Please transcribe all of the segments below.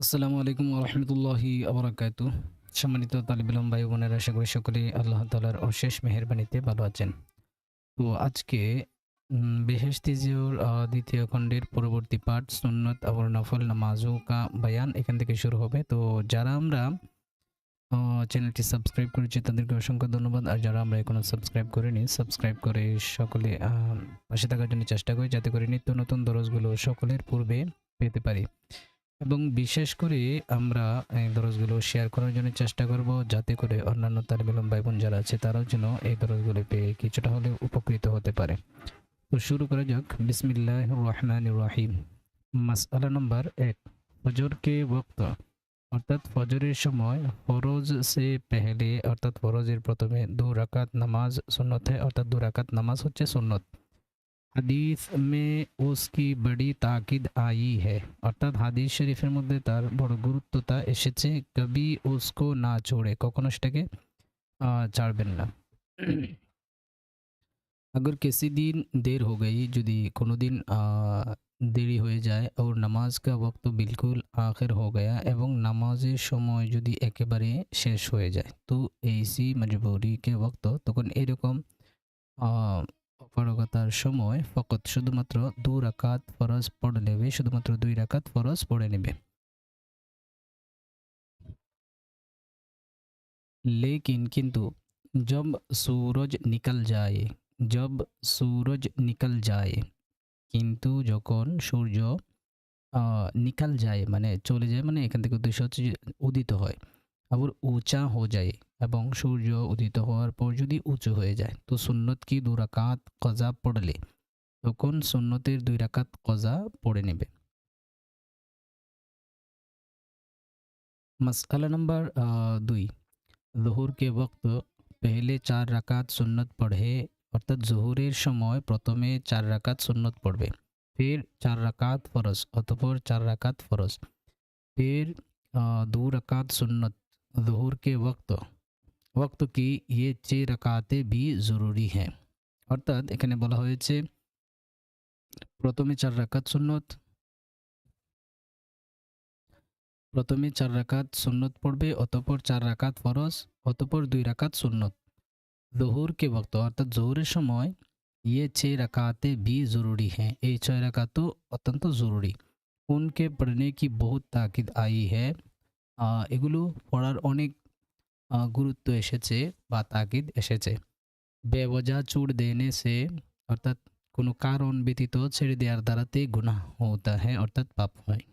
আসসালামু আলাইকুম রহমতুল্লাহি আবরাকাতু। সম্মানিত তালিবালাম ভাই বোনের আশা করি সকলে আল্লাহ তালার অশেষ মেহরবানিতে ভালো আছেন। তো আজকে উম, বেহেশ তিজিওর দ্বিতীয় খণ্ডের পরবর্তী পাঠ সুন্নত আবর নফল নামাজু কা বায়ান এখান থেকে শুরু হবে। তো যারা আমরা চ্যানেলটি সাবস্ক্রাইব করেছি তাদেরকে অসংখ্য ধন্যবাদ। আর যারা আমরা এখনও সাবস্ক্রাইব করিনি সাবস্ক্রাইব করে সকলে পাশে থাকার জন্য চেষ্টা করি যাতে করে নিত্য নতুন দরজগুলো সকলের পূর্বে পেতে পারি। এবং বিশেষ করে আমরা এই দরজগুলো শেয়ার করার জন্য চেষ্টা করব যাতে করে অন্যান্য তালিবালম ভাই বোন যারা আছে, তারাও যেন এই দরজগুলো পেয়ে কিছুটা হলে উপকৃত হতে পারে। তো শুরু করা যাক। বিসমিল্লাহ রহমান রাহিম। মাসআলা নম্বর এক। ফজর কে ওক্ত অর্থাৎ ফজরের সময় ফরজ সে পেহলে, অর্থাৎ ফরজের প্রথমে দু রাকাত নামাজ সুন্নত है অর্থাৎ দু রাকাত নামাজ হচ্ছে সুন্নত। হাদিস মে উসকি বড়ি তাকিদ আই হ্যাঁ। অর্থাৎ হাদিস শরীফের মধ্যে তার বড় গুরুত্বতা এসেছে, কবি উসকো না ছোড়ে, কখনো সেটাকে ছাড়বেন না। আগর কেসি দিন দের হো গই যদি কোনো দিন দেরি হয়ে যায় ওর নামাজ কা ওক্ত বিলকুল আখের হো গয়া এবং নামাজের সময় যদি একেবারে শেষ হয়ে যায়, তো এইসি মজবুরি কে বক্ত তখন এরকম আহ অপারগতার সময় ফকত শুধুমাত্র দু রাকাত ফরজ পড়ে নেবে, শুধুমাত্র দুই রাকাত ফরজ পড়ে নেবে। লেকিন কিন্তু জব সুরজ নিকল যায়, জব সুরজ নিকল যায়, কিন্তু যখন সূর্য নিকাল যায় মানে চলে যায় মানে এখান থেকে উদ্দেশ্য হচ্ছে উদিত হয়, আবার উঁচা হয়ে যায়। এবং সূর্য উদিত হওয়ার পর যদি উঁচু হয়ে যায় তো সুন্নত কি দু রাকাত কজা পড়লে তখন সুন্নতের দুই রাকাত কজা পড়ে নেবে मसला नंबर अ, দুই জহুর কে वक्त पहले চার রাকাত সুন্নত পড়ে অর্থাৎ জহুরের সময় প্রথমে চার রাকাত সুন্নত পড়বে ফির চার রাকাত ফরজ অতঃপর চার রাকাত ফরজ फिर अ, दो रकात सुन्नत জহুর के वक्त वक्त की ये छः रकाते भी জরুরি हैं অর্থাৎ এখানে বলা হয়েছে প্রথমে চার রাকাত সুন্নত প্রথমে চার রাকাত সুন্নত পড়বে অতঃপর চার রাকাত ফরজ অতঃপর দুই রাকাত সুন্নত জহুর কে वक्त অর্থাৎ জহুরের সময় ये छः रकातें भी ज़रूरी हैं এই ছয় রাকাতও অত্যন্ত জরুরি উনকে পড়নে কি বহুত তাকিদ আই है আহ, এগুলো পড়ার অনেক আহ, গুরুত্ব এসেছে বা তাকিদ এসেছে বেবজা চুড় দেনে সে অর্থাৎ কোনো কারণ ব্যতীত ছেড়ে দেওয়ার দ্বারাতে গুনাহ হতা হ্যাঁ অর্থাৎ পাপ হয়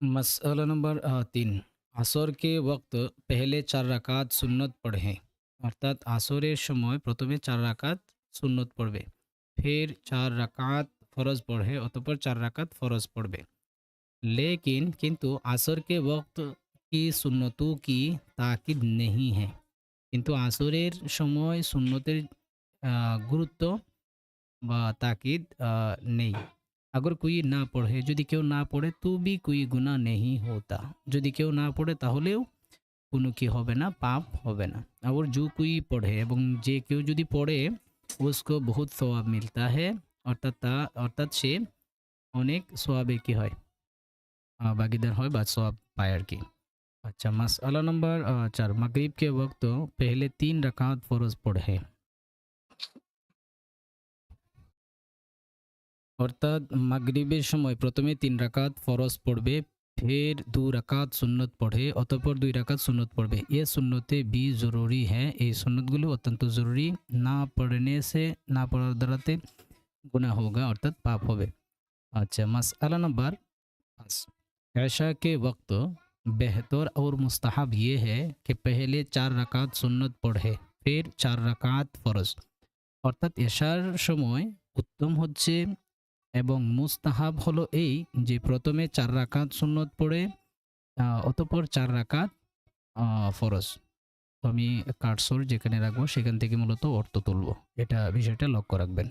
मसला नंबर अ, তিন আসর কে वक्त पहले চার রাকাত সুন্নত পড়ে অর্থাৎ আসরের সময় প্রথমে চার রাকাত সুন্নত পড়বে ফের চার রাকাত ফরজ পড়ে অতঃপর চার রাকাত ফরজ পড়বে लेकिन কিন্তু আসর কে वक्त কি সুন্নতু কি তাকিদ নেই है কিন্তু আসরের সময় সুন্নতের আহ, গুরুত্ব বা তাকিদ আহ, নেই अगर कोई না পড়ে যদি কেউ না পড়ে তো বি কোই গুনাহ নেই होता যদি কেউ না পড়ে তাহলেও কোনো কি হবে না পাপ হবে না আবার जो कोई পড়ে এবং যে কেউ যদি পড়ে उसको बहुत সওয়াব মিলতা है অর্থাৎ তা অর্থাৎ সে অনেক সোয়াবে কি হয় আহ, ভাগিদার হয় বা সোয়াব পায় আর কি अच्छा मसला नंबर अ, चार मगरिब के वक्त पहले तीन रकात फर्ज पढ़े অর্থাৎ মাগরিবের সময় প্রথমে তিন রাকাত ফরজ পড়বে ফের দু রাকাত সুন্নত পড়ে অতঃপর দুই রাকাত সুন্নত পড়বে এ সুন্নতে বি জরুরি হ্যাঁ এই সুন্নতগুলো অত্যন্ত জরুরি না পড়নে সে না পড়ার দ্বারাতে গুনাহ হোগা অর্থাৎ পাপ হবে अच्छा मसला नंबर पाँच ऐशा के वक्त बेहतर और मुस्तहब ये है कि पहले चार रकात सुन्नत पढ़े फिर চার রাকাত ফরজ অর্থাৎ এশার সময় উত্তম হচ্ছে এবং মুস্তাহাব হলো এই যে প্রথমে চার রাকাত সুন্নত পড়ে আহ, অতঃপর চার রাকাত আহ, ফরজ তো আমি কাটসোর যেখানে রাখবো সেখান থেকে মূলত অর্থ তুলব এটা বিষয়টা লক্ষ্য রাখবেন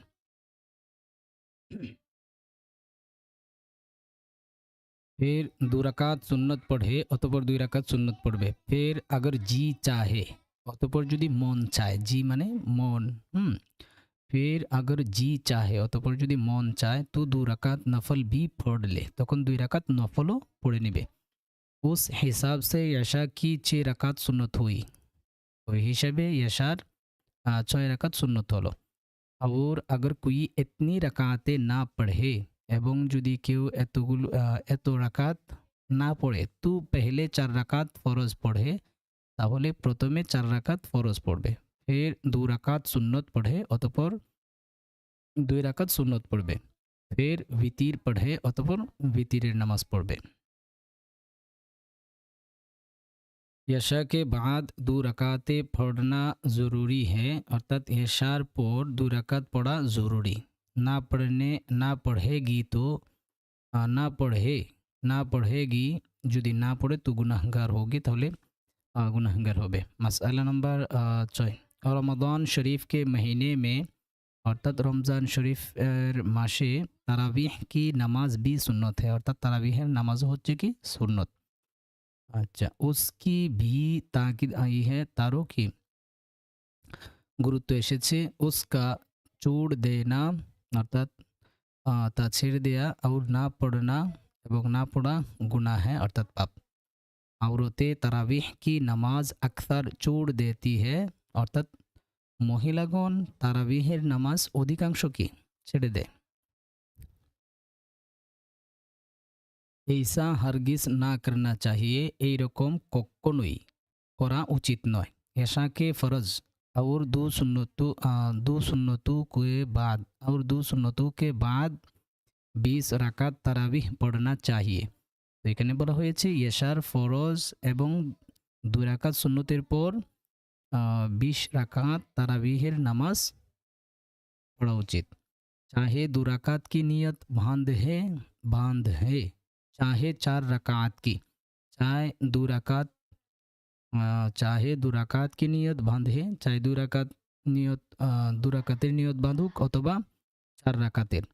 फिर दो रकात सुन्नत पढ़े অতঃপর দুই রাকাত সুন্নত পড়বে ফের আগর জি চাহে অতঃপর যদি মন চায় জি মানে মন হুম ফের আগর জি চাহে অতপর যদি মন চায় তো দু রাকাত নফল ভি পড়লে তখন দুই রাকাত নফলও পড়ে নেবে उस हिसाब से यशा की छः रकात सुन्नत हुई ওই হিসাবে यशार ছয় রাকাত সুন্নত হলো और अगर कोई इतनी रकातें ना पढ़े এবং যদি কেউ এতগুলো আহ, এত রাকাত না পড়ে তো পেহলে চার রাকাত ফরজ পড়ে তাহলে প্রথমে চার রাকাত ফরজ পড়বে ফের দু রাকাত সুন্নত পড়ে অতপর দুই রাকাত সুন্নত পড়বে ফের ভিতির পড়ে অতপর ভিতিরের নামাজ পড়বে यशा के बाद दो रकातें पढ़ना ज़रूरी है अर्थात यशार पर दो रकात पढ़ा ज़रूरी ना पढ़ने ना पढ़ेगी तो आ, ना पढ़े ना पढ़ेगी যদি না পড়ে তো গুনাহগার होगी তাহলে आ, गुनाहगार হবে मसला नंबर आ, ছয় रमज़ान शरीफ के महीने में অর্থাৎ রমজান শরীফের মাসে তারাবিহ কি নামাজ বি সুন্নত है অর্থাৎ তারাবিহের নামাজও হচ্ছে কি সুন্নত अच्छा उसकी भी ताकीद आई है तारों की গুরুত্ব এসেছে উসকা চুড় দেনা অর্থাৎ আহ, তা ছেড়ে দেয়া আর না পড়না এবং না পড়া গুনাহ है অর্থাৎ পাপ औरतें তারাবিহ কি নামাজ আকসার চুড় দেতি है অর্থাৎ মহিলাগণ তারাবিহের নামাজ অধিকাংশ কি ছেড়ে দেয় এইসা হারগিজ না করনা চাহিয়ে এইরকম কখনোই করা উচিত নয় ऐशाके फ़र्ज और दो सुन्नतों आ, दो सुन्नतों के बाद और दो सुन्नतों के बाद বিশ রাকাত তারাবিহ পড়না চাহিয়ে তো এখানে বলা হয়েছে ইয়েশার ফরজ এবং দুই রাকাত সুন্নতের পর আহ, বিশ রাকাত তারাবিহের নামাজ পড়া উচিত চাহে দু রাকাত কি নিয়ত বাঁধ হে বাঁধ হে चाहे चार रकात की चाहे दो रकात চাহে দুরাকাত কি নিয়ত বাঁধে চাই দুরাকাত নিয়ত দুরাকাতের নিয়ত বাঁধুক অথবা চার রাকাতের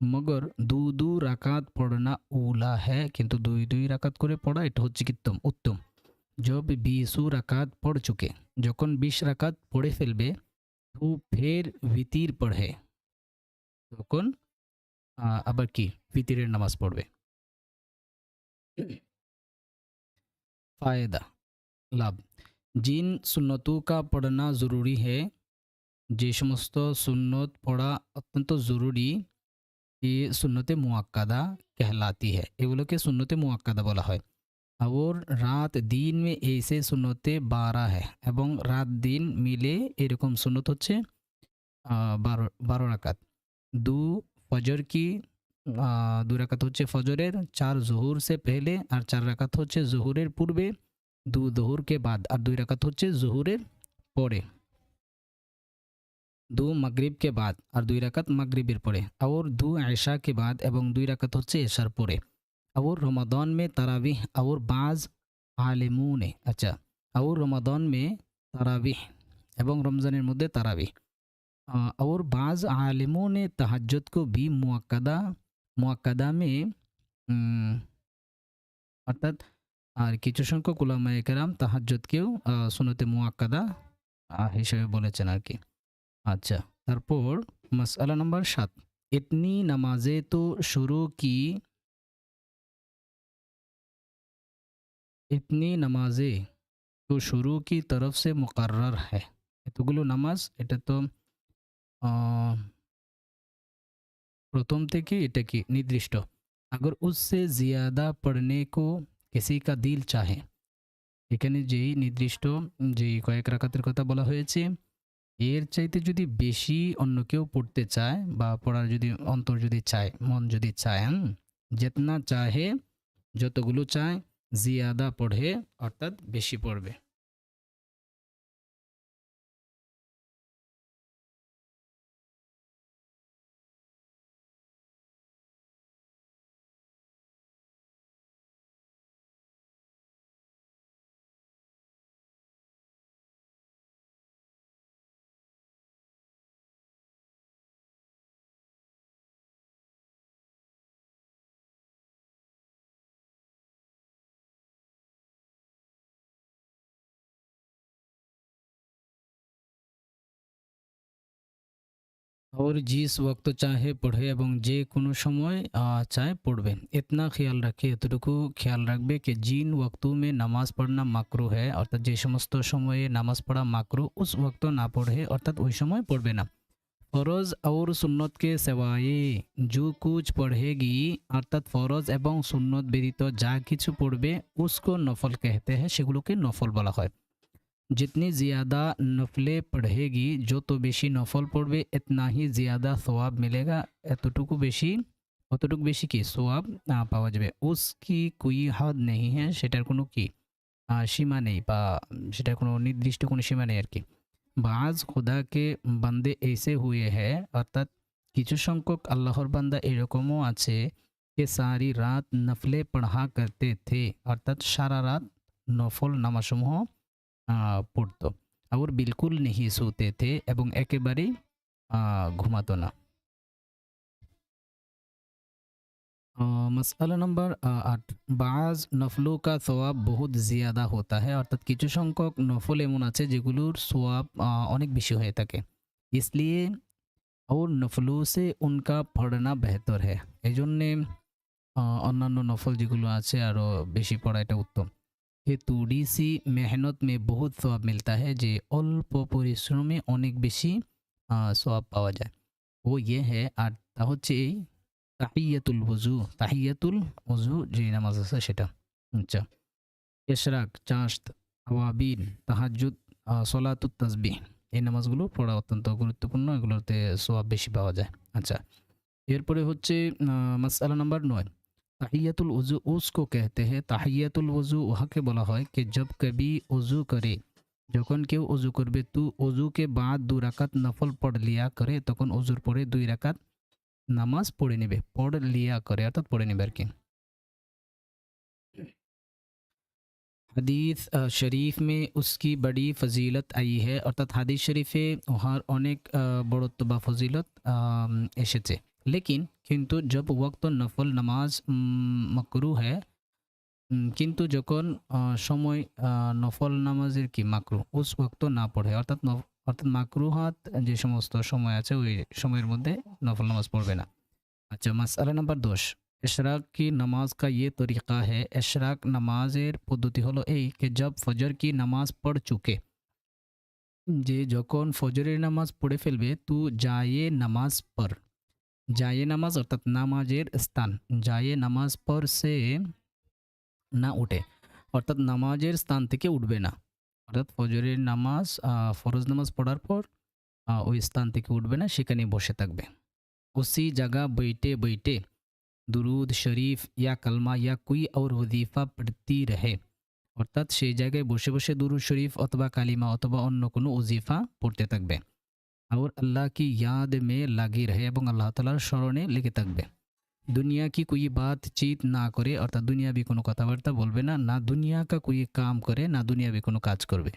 মগর দু দু রাকাত পড়না উলা হ্যাঁ কিন্তু দুই দুই রাকাত করে পড়া এটা হচ্ছে কিত্তম উত্তম জব বিশু রাকাত পড় চুকে যখন বিশ রাকাত পড়ে ফেলবে তো ফের ভিতির পড়ে তখন আবার কি ভিতিরের নামাজ পড়বে ফায়দা लाभ जिन सुन्नतों का पढ़ना ज़रूरी है যে সমস্ত সুন্নত পড়া অত্যন্ত জরুরি ये सुन्नत मुआक्कदा कहलाती है এগুলোকে সুন্নতে মুআক্কাদা বলা হয় और রাত দিন में ऐसे সুন্নতে বারা है এবং রাত দিন মিলে এরকম সুন্নত হচ্ছে আহ, বারো বারো রাকাত দু ফজর কি আহ, দু রাকাত হচ্ছে ফজরের চার জহুর সে পেহলে আর চার রাকাত হচ্ছে জহুরের পূর্বে দু জহুর কে বাদ আর দুই রাকাত হচ্ছে জহুরের পরে দু মাগরিব কে বাদ আর দুই রাকাত মাগরিবের পরে और দু আয়শা के बाद এবং দুই রাকাত হচ্ছে এশার পরে और रमदान में तरावीह और बाज आलिमों ने अच्छा और रमदान में तरावीह এবং রমজানের মধ্যে তারাবিহ আহ, और बाज आलिमों ने तहज्जुद को भी मुआक्कदा মুআক্কাদা মে উম, অর্থাৎ আর কিছু সংখ্যক উলামায়ে কেরাম তাহাজ্জুদকেও আহ, সুন্নতে মুআক্কাদা আহ, হিসেবে বলেছেন আর কি আচ্ছা তারপর মাসআলা নাম্বার সাত इतनी नमाजें तो शुरू की इतनी नमाजें तो शुरू की तरफ से मुकर्रर है এতগুলো নামাজ এটা তো আহ, প্রথম থেকে এটা কি নির্দিষ্ট अगर उससे ज़्यादा पढ़ने को কিসি কা দিল চাহে এখানে যেই নির্দিষ্ট যেই কয়েক রাখাতের কথা বলা হয়েছে, এর চাইতে যদি বেশি অন্য কেউ পড়তে চায় বা পড়ার যদি অন্তর যদি চায়, মন যদি চায় যেতনা চাহে, যতগুলো চায়, জিয়াদা পড়ে, অর্থাৎ বেশি পড়বে। और जिस वक्त चाहे পড়ে এবং যে কোনো সময় আহ, চায় পড়বে इतना ख्याल रखे এতটুকু খেয়াল রাখবে कि जिन वक्तों में नमाज पढ़ना মাকরু है অর্থাৎ যে সমস্ত সময়ে নামাজ পড়া মাকরু उस वक्त না পড়ে অর্থাৎ ওই সময় পড়বে না ফরজ और সুন্নত के সেওয়ায়ে जो कुछ पढ़ेगी অর্থাৎ ফরজ এবং সুন্নত ব্যতীত যা কিছু পড়বে उसको নফল कहते हैं সেগুলোকে নফল বলা হয় जितनी ज़्यादा नफले पढ़ेगी, जो तो बेशी नफल पढ़े इतना ही ज़्यादा स्वाब मिलेगा। यतटुकु बेशी कतटुक बेसि कि स्वाब पावा जाए उसकी कोई हद नहीं है सेटार को सीमा नहीं नहींटार को निर्दिष्ट को सीमा नहीं बाज खुदा के बंदे ऐसे हुए हैं, अर्थात किचु संख्यक अल्लाहर बंदा यकमो आ सारी रात नफले पढ़ा करते थे, अर्थात सारा रात नफल नामासमूह পড়তো আর বিলকুল নেহি শুতে থে এবং একেবারেই আহ, ঘুমাতো না আহ, মসআলা নম্বর আহ, আট বাজ নফলো কা সোয়াব বহুত জিয়াদা হতা है অর্থাৎ কিছু সংখ্যক নফল এমন আছে যেগুলোর সোয়াব আহ, অনেক বেশি হয়ে থাকে इसलिए और নফলু সে উনকা পড়না বেহতর है এই জন্যে আহ, অন্যান্য নফল যেগুলো আছে আরও বেশি পড়া এটা উত্তম যে তুড়ি সি মেহনত মে বহুত সোয়াব মিলতা है যে অল্প পরিশ্রমে অনেক বেশি সোয়াব পাওয়া যায় ও ইয়ে হ্যাঁ আর তা হচ্ছে এই তাহিয়াতুল ওজু তাহিয়াতুল ওজু যে নামাজ আছে সেটা আচ্ছা এশরাক চাস্ত আওয়াবিন তাহাজুদ সলাতুত তাসবিহ এই নামাজগুলো পড়া অত্যন্ত গুরুত্বপূর্ণ এগুলোতে সোয়াব বেশি পাওয়া যায় আচ্ছা এরপরে হচ্ছে মাসালা নাম্বার নয়। তাহিয়াতুল ওজু উসকো कहते हैं তাহিয়াতুল ওজু উহাকে বলা হয় कि जब कभी ওজু করে যখন কেউ অজু করবে তু অজুকে বাদ দু রাকাত নফল পড় লিয়া করে তখন অজুর পরে দুই রাকাত নামাজ পড়ে নেবে পড় লিয়া করে অর্থাৎ পড়ে নেবে আর কি হাদিস আহ, শরীফ মে উসকি বড়ি ফজিলত আই है অর্থাৎ হাদিস শরীফে উহার অনেক আহ, বড়ত্ব বা ফজিলত আম, এসেছে লেকিন কিন্তু জব ওয়াক্ত নফল নামাজ মকরু है কিন্তু যখন সময় নফল নামাজের কি মাকরু উস ওয়াক্ত না পড়ে অর্থাৎ অর্থাৎ মাকরুহাত যে সমস্ত সময় আছে, ওই সময়ের মধ্যে নফল নামাজ পড়বে না। আচ্ছা মাসালা নাম্বার দশ। এশরাক কি নামাজ কা ইয়ে তরিকা है এশরাক নামাজের পদ্ধতি হলো এই যে জব ফজর কি নামাজ পড় চুকে। যে যখন ফজরের নামাজ পড়ে ফেলবে, তু জায়ে নামাজ পর জায়ে নামাজ অর্থাৎ নামাজের স্থান জায়ে নামাজ পর সে না উঠে অর্থাৎ নামাজের স্থান থেকে উঠবে না অর্থাৎ ফজরের নামাজ ফরজ নামাজ পড়ার পর ওই স্থান থেকে উঠবে না সেখানে বসে থাকবে। উসি জায়গা বৈটে বৈটে দুরুদ শরীফ ইয়া কালমা ইয়া কুই আর ওজিফা পড়তি রহে। অর্থাৎ সেই জায়গায় বসে বসে দুরুদ শরীফ অথবা কালিমা অথবা অন্য কোনো ওজিফা পড়তে থাকবে। और আল্লাহ কি याद में লাগি রহে এবং আল্লাহ তালার স্মরণে লেগে থাকবে দুনিয়া কি কোই বাতচিত না করে অর্থাৎ দুনিয়াবি কোনো কথাবার্তা বলবে না না দুনিয়া কা কোই কাম করে না দুনিয়াবি কোনো কাজ করবে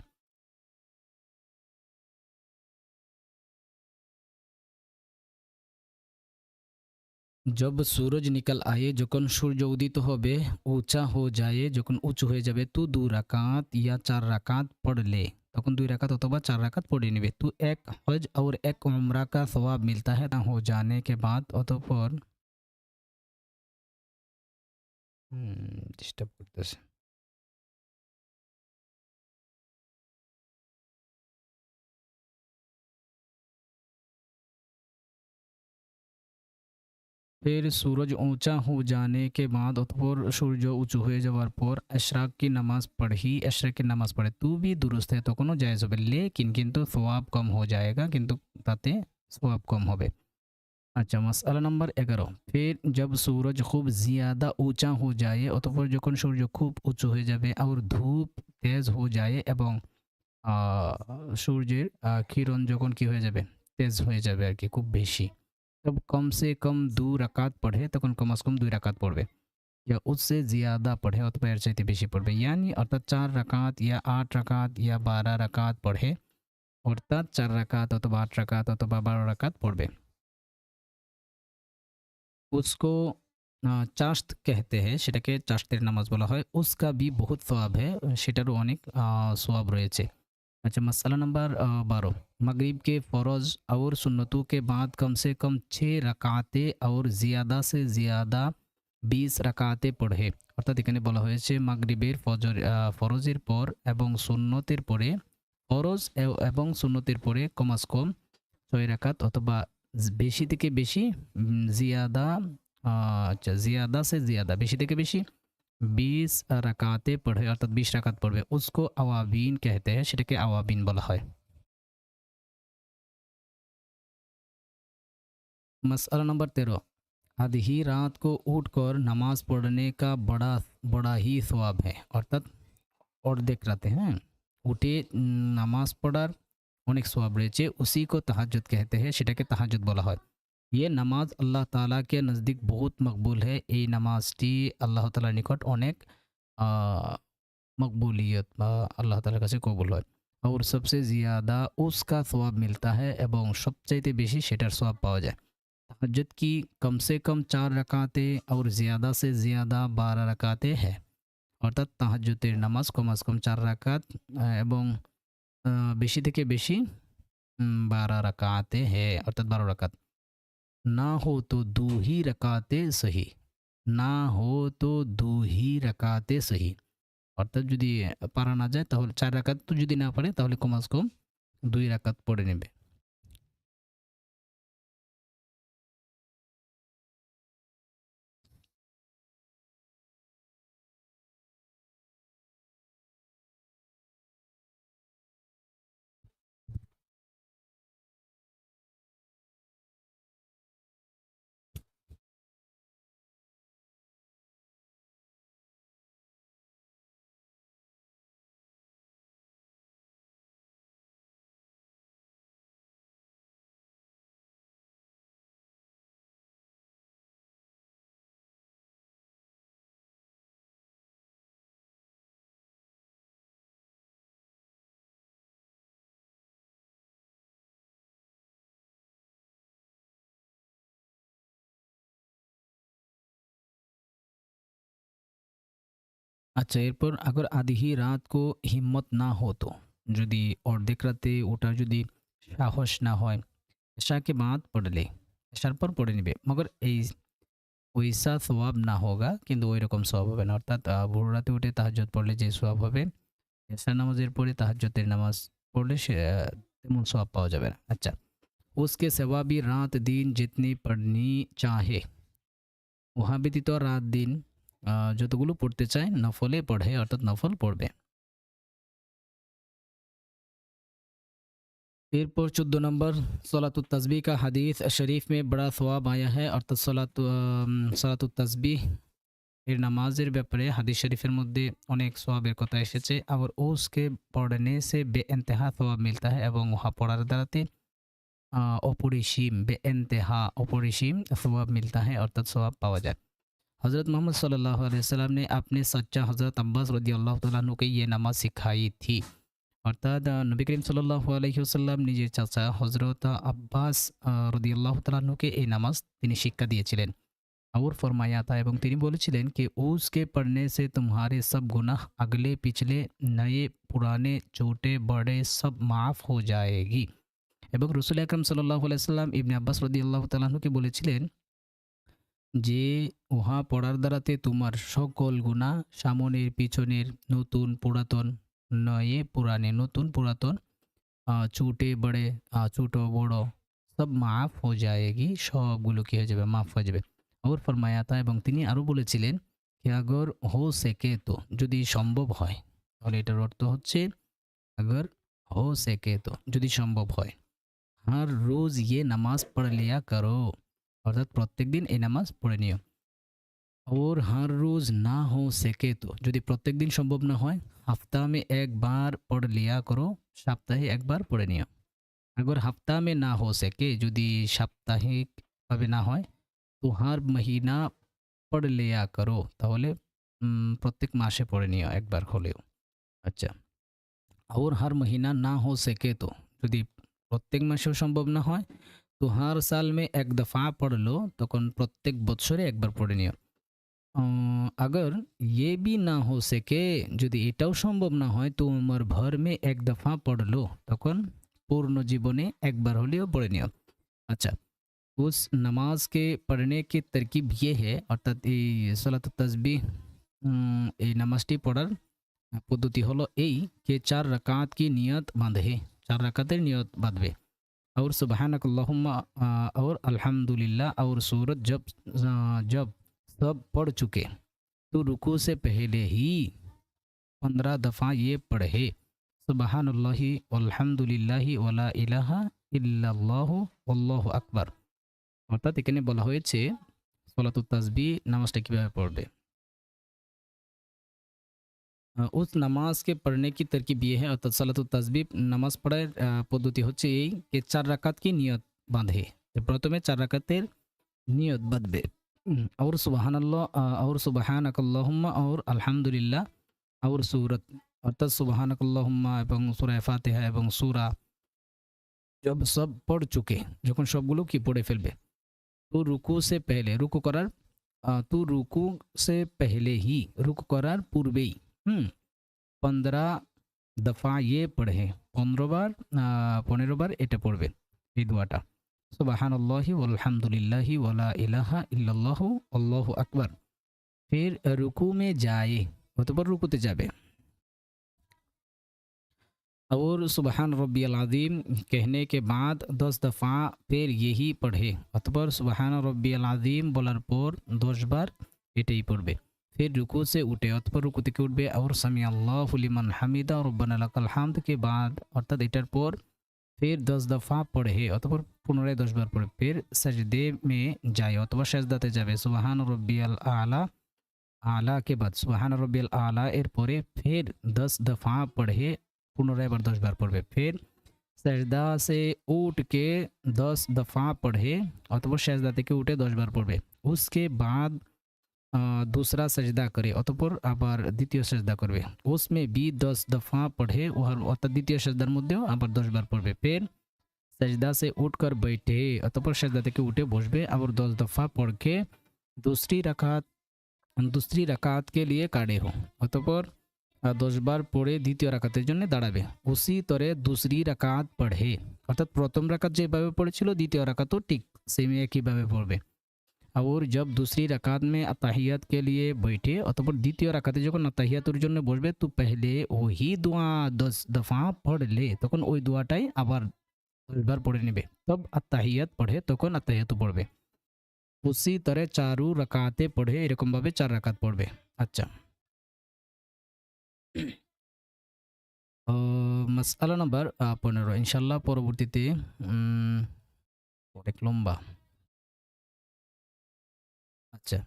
জব সূরজ নিকাল আয়ে যখন সূর্য উদিত হবে উঁচা হো যায় যখন উঁচু হয়ে যাবে তু দু রাকাত ইয়া চার রাকাত পড়লে তখন দুই রাকাত অথবা চার রাকাত পড়ে নেবে তু এক হজ और এক उम्रा का सवाब मिलता है তা हो जाने के बाद অতঃপর ডিস্টার্ব করতেছে फिर सूरज ऊंचा हो जाने के बाद অতঃপর সূর্য উঁচু হয়ে যাওয়ার পর এশরাক কি নামাজ পড়ি এশরাকের নামাজ পড়ে তু भी दुरुस्त है তখনও জায়েজ হবে লেকিন কিন্তু সোয়াব কম हो जाएगा কিন্তু তাতে সোয়াব কম হবে আচ্ছা মাসআলা নাম্বার এগারো ফির जब सूरज खूब ज़्यादा ऊंचा हो जाए অতঃপর যখন সূর্য খুব উঁচু হয়ে যাবে আর ধূপ তেজ हो जाए এবং আহ, সূর্যের আহ, কিরণ যখন কি হয়ে যাবে তেজ হয়ে যাবে আর কি খুব বেশি तब कम से कम दो रकात पढ़े তখন কম আজ কম দুই রাকাত পড়বে या उससे ज़्यादा पढ़े অথবা এর চাইতে বেশি পড়বে यानी অর্থাৎ চার রাকাত ইয়া আট রাকাত ইয়া বারো রাকাত পড়ে অর্থাৎ চার রাকাত অথবা আট রাকাত অথবা বারো রাকাত পড়বে उसको আহ, চাস্ত कहते हैं সেটাকে চাস্তের নামাজ বলা হয় উসকা বি বহুত সোয়াব है সেটারও অনেক আহ, সোয়াব রয়েছে अच्छा, मसला नंबर बारह। मगरिब के फ़र्ज़ और सुन्नतों के बाद कम से कम छः रकाते और ज़्यादा से ज़्यादा বিশ রাকাতে পড়ে অর্থাৎ এখানে বলা হয়েছে মাগরিবের ফজর ফরজের পর এবং সুন্নতের পরে ফরজ এবং সুন্নতের পরে কমাস কম ছয় রাকাত অথবা বেশি থেকে বেশি জিয়াদা আচ্ছা জিয়াদা সে জিয়াদা বেশি থেকে বেশি বিশ রাকাতে পড়ে অর্থাৎ বিশ রাকাত পড়বে উসকো আওয়াবিন कहते हैं সেটাকে আওয়াবিন বলা হয় मसला नंबर तेरह आधी रात को उठकर नमाज पढ़ने का बड़ा बड़ा ही सवाब है অর্থাৎ অর্ধেক রাতে হ্যাঁ উঠে উম, নামাজ পড়ার অনেক সওয়াব রয়েছে উসি কো তাহাজ্জুদ कहते हैं সেটাকে তাহাজ্জুদ বলা হয় ये নামাজ আল্লাহ তাআলা के नज़दीक बहुत मकबूल है এই নামাজটি আল্লাহ তাআলার নিকট অনেক আহ, মকবুলিয়ত বা আল্লাহ তাআলার কাছে কবুল হয় और सबसे ज़्यादा उसका सवाब मिलता है এবং সবচাইতে বেশি সেটার সওয়াব পাওয়া যায় तहज्जुद की कम से कम चार रकातें और ज़्यादा से ज़्यादा बारह रकातें हैं অর্থাৎ তাহাজ্জুদের নামাজ কমাস কম চার রাকাত আহ, এবং আহ, বেশি থেকে বেশি উম, বারো রাকাতে হে অর্থাৎ বারো রাকাত না হো তো দু হি রাকাতে সহি না হো তো দু হি রাকাতে সহি অর্থাৎ যদি পারা না যায় তাহলে চার রাকাত তো যদি না পারে তাহলে কমাস কম দুই রাকাত পড়ে নেবে আচ্ছা এরপর আগর আদিহি রাত কো হিম্মত না হতো যদি অর্ধেক রাতে ওটা যদি সাহস না হয় এশাকে বাদ পড়লে এশার পর পড়ে নিবে মগর এই ওইসা সোয়াব না হোগা কিন্তু ওই রকম সোয়াব হবে না অর্থাৎ আহ, ভোর রাতে উঠে তাহাজ্জুদ পড়লে যে সোয়াব হবে এশা নামাজের পরে তাহাজ্জুদের নামাজ পড়লে সে আহ, তেমন সোয়াব পাওয়া যাবে না আচ্ছা उसके सिवा भी रात दिन जितनी पढ़नी चाहे ওহা ব্যতীত রাত দিন আহ, যতগুলো পড়তে চায় নফলে পড়ে অর্থাৎ নফল পড়বে এরপর চোদ্দো নম্বর সলাতুত তসবি का हदीस शरीफ में बड़ा सवाब आया है অর্থাৎ সলাতু সলাতুত তসবি এর নামাজের ব্যাপারে হাদিস শরীফের মধ্যে অনেক সোয়াবের কথা এসেছে আবার ওসকে পড়নে সে বে এন্তেহা সোয়াব মিলতা है এবং উহা পড়ার দ্বারাতে আহ, অপরিসীম বে এন্তেহা অপরিসীম সোয়াব মিলতা है অর্থাৎ সোয়াব পাওয়া যায় हज़रत मोहम्मद सल्लल्लाहु अलैहि वसल्लम ने अपने सच्चा हज़रत अब्बास रदी अल्लाह तालु को ये नमाज सिखाई थी অর্থাৎ আহ, নবী করিম সাল্লাল্লাহু আলাইহি ওয়াসাল্লাম নিজের চাচা হজরত আব্বাস রদি আল্লাহ তালুকে এই নামাজ তিনি শিক্ষা দিয়েছিলেন और फरमाया था এবং তিনি বলেছিলেন कि उसके पढ़ने से तुम्हारे सब गुनाह अगले पिछले नए पुराने छोटे बड़े सब माफ़ हो जाएगी এবং রসুল আকরম সাল্লাহ আলাইসাল্লাম ইবনে আব্বাস রদি আল্লাহ তালাহুকে বলেছিলেন যে উহা পড়ার দ্বারাতে তোমার সকল গুণা সামনের পিছনের নতুন পুরাতন নয়ে পুরানে নতুন পুরাতন ছোটে বড়ে ছোট বড় সব মাফ হয়ে যায়গি সবগুলো কী হয়ে যাবে? মাফ হয়ে যাবে। ওর ফর মায়াতা এবং তিনি আরও বলেছিলেন আগর হো সেকে তো? যদি সম্ভব হয়, তাহলে এটার অর্থ হচ্ছে, আগর হো সেকে তো? যদি সম্ভব হয়, হর রোজ ইয়ে নামাজ পড় লিয়া করো। অর্থাৎ প্রত্যেক দিন এই নামাজ পড়ে নিও। ওর হার রোজ না হো সেকে তো। যদি প্রত্যেক দিন সম্ভব না হয় হাফতা মে একবার পড় লিয়া করো সাপ্তাহে একবার পড়ে নিও। আগর হাফতা মে না হো সেকে, যদি সাপ্তাহিকভাবে না হয়, তো হার মহিনা পড় লিয়া করো। তাহলে প্রত্যেক মাসে পড়ে নিও একবার হলেও। আচ্ছা। আর হার মহিনা না হো সেকে তো। যদি প্রত্যেক মাসেও সম্ভব না হয় তো হার সাল মে এক দফা পড়লো তখন প্রত্যেক বৎসরে একবার পড়ে নিও अ, अगर ये भी ना हो सके যদি এটাও সম্ভব না হয় তো উমর ভর মে এক দফা পড়লো তখন পূর্ণ জীবনে একবার হলেও পড়ে নিও আচ্ছা उस नमाज के पढ़ने की तरकीब ये है অর্থাৎ এই সলাত তসবি এই নামাজটি পড়ার পদ্ধতি হলো এই যে চার রাকাত কি নিয়ত বাঁধে চার রাকাতের নিয়ত বাঁধবে और सुबहानक अल्लाहुम्मा अ, और अल्हम्दुलिल्लाह और सूरत जब अ, जब सब पढ़ चुके तो रुकू से पहले ही पंद्रह दफ़ा ये पढ़े सुबहान अल्लाहि আলহামদুলিল্লাহি ওয়ালা ইলাহা ইল্লাল্লাহু আল্লাহু আকবার অর্থাৎ এখানে বলা হয়েছে সলাতুত তাসবি নামাজটা কিভাবে পড়বে আহ, উস নামাজকে পড়নে কি তরকিব ইয়ে है অর্থাৎ সালাতুত তাসবি নামাজ পড়ার আহ, পদ্ধতি হচ্ছে এই যে চার রাকাত কি নিয়ত বাঁধে যে প্রথমে চার রাকাতের নিয়ত বাঁধবে উম, और सुबहान अल्लाह और सुबहान अकल्लाहुम्मा और আলহামদুলিল্লাহ और सूरत অর্থাৎ সুবাহান আল্লাহুম্মা এবং সুরা ফাতিহা এবং সুরা জব সব পড় চুকে যখন সবগুলো কি পড়ে ফেলবে তো রুকু সে পেহলে রুকু করার আহ, তো রুকু সে পেহলে হি রুকু করার পূর্বেই হুম পনেরো দফা ইয়ে পড়ে পনেরো বার আহ, পনেরো বার এটা পড়বে এই দোয়াটা সুবাহান আল্লাহি আলহামদুলিল্লাহি ওয়ালা ইলাহা ইল্লাল্লাহু আল্লাহু আকবার ফির रुकू में जाए অতপর রুকুতে যাবে और सुबहान रब्बी अज़ीम कहने के बाद दस दफ़ा फिर यही पढ़े অতপর সুবহান রব্বি আযীম বলার পর দশ বার এটাই পড়বে फिर रुकू से उठे অতপর রুকু থেকে উঠবে और समी अल्लाह लिमन হামিদা রব্বানা লাকাল হামদ के बाद অর্থাৎ এটার পর फिर दस दफ़ा पढ़े অতপর পুনরায় দশ বার পড়ে फिर सजदे में যায় অথবা সেজদাতে যাবে সুবহান রব্বিয়াল আলা आला के बाद सुबहान रब्बिल आला এর পরে फिर दस दफ़ा पढ़े পুনরায় আবার দশ বার পড়বে फिर सजदा से उठ के दस दफ़ा पढ़े অতপর সেজদা থেকে উঠে দশ বার পড়বে उसके बाद আ, दूसरा सजदा करे অতপর আবার দ্বিতীয় সেজদা করবে उसमें भी दस दफ़ा पढ़े ওহার অর্থাৎ দ্বিতীয় সেজদার মধ্যেও আবার দশ বার পড়বে फिर सजदा से उठकर बैठे অতপর সেজদা থেকে উঠে বসবে আবার দশ দফা পড় के दूसरी रकात दूसरी रकात के लिए काड़े हो অতপর আহ, দশ বার পড়ে দ্বিতীয় রাকাতের জন্য দাঁড়াবে উসি তরে দুসরি রাকাত পড়ে অর্থাৎ প্রথম রাকাত যেভাবে পড়েছিল দ্বিতীয় রাকাতও ঠিক সেম একইভাবে পড়বে और जब दूसरी रकात में अताहियात के लिए बैठे অতপর দ্বিতীয় রাকাতে যখন আতাহিয়াতুর জন্য বসবে তো পেহলে ওহি দোয়া দশ দফা পড়লে তখন ওই দোয়াটাই আবার দশবার পড়ে নেবে তব আত্তাহিয়াত পড়ে তখন আত্তাহিয়াতু পড়বে উসি তরে চারু রাকাতে পড়ে এরকমভাবে চার রাকাত পড়বে আচ্ছা ও মাসালা নাম্বার আহ, পনেরো ইনশাল্লাহ পরবর্তীতে উম, অনেক লম্বা আচ্ছা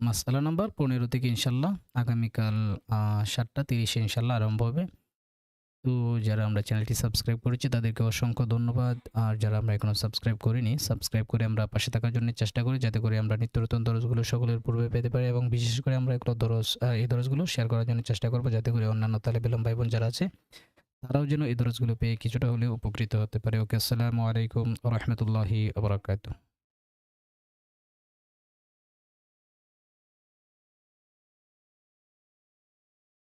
মাসালা নাম্বার পনেরো থেকে ইনশাল্লাহ, আগামীকাল সাতটা তিরিশে ইনশাল্লাহ আরম্ভ হবে। তো যারা আমরা চ্যানেলটি সাবস্ক্রাইব করেছি, তাদেরকে অসংখ্য ধন্যবাদ। আর যারা আমরা এখনও সাবস্ক্রাইব করিনি, সাবস্ক্রাইব করে আমরা পাশে থাকার জন্য চেষ্টা করি, যাতে করে আমরা নিত্য নতুন দরজগুলো সকলের পূর্বে পেতে পারি এবং বিশেষ করে আমরা এগুলো দরজ এই দরজগুলো শেয়ার করার জন্য চেষ্টা করব, যাতে করে অন্যান্য তালেবেলম ভাই বোন যারা আছে তারাও যেন এই দরজগুলো পেয়ে কিছুটা হলেও উপকৃত হতে পারে। ওকে, আসসালামু আলাইকুম রহমতুল্লাহি আবরাকাতু